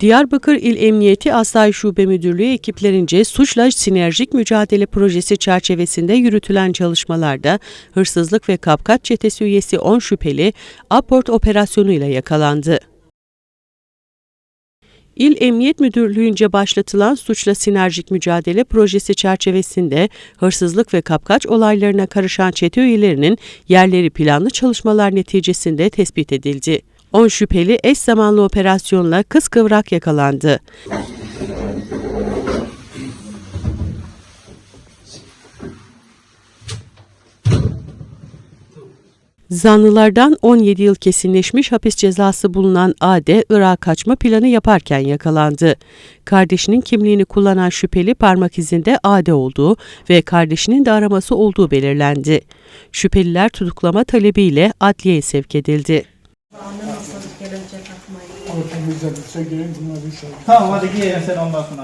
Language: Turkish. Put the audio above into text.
Diyarbakır İl Emniyeti Asayiş Şube Müdürlüğü ekiplerince suçla sinerjik mücadele projesi çerçevesinde yürütülen çalışmalarda hırsızlık ve kapkaç çetesi üyesi 10 şüpheli aport operasyonuyla yakalandı. İl Emniyet Müdürlüğü'nce başlatılan suçla sinerjik mücadele projesi çerçevesinde hırsızlık ve kapkaç olaylarına karışan çete üyelerinin yerleri planlı çalışmalar neticesinde tespit edildi. 10 şüpheli eş zamanlı operasyonla kıskıvrak yakalandı. Zanlılardan 17 yıl kesinleşmiş hapis cezası bulunan Ade, Irak'a kaçma planı yaparken yakalandı. Kardeşinin kimliğini kullanan şüpheli parmak izinde Ade olduğu ve kardeşinin de araması olduğu belirlendi. Şüpheliler tutuklama talebiyle adliyeye sevk edildi. Ortamıza gelin bunlar bir şey. Tamam hadi giyelim sen ondan sonra.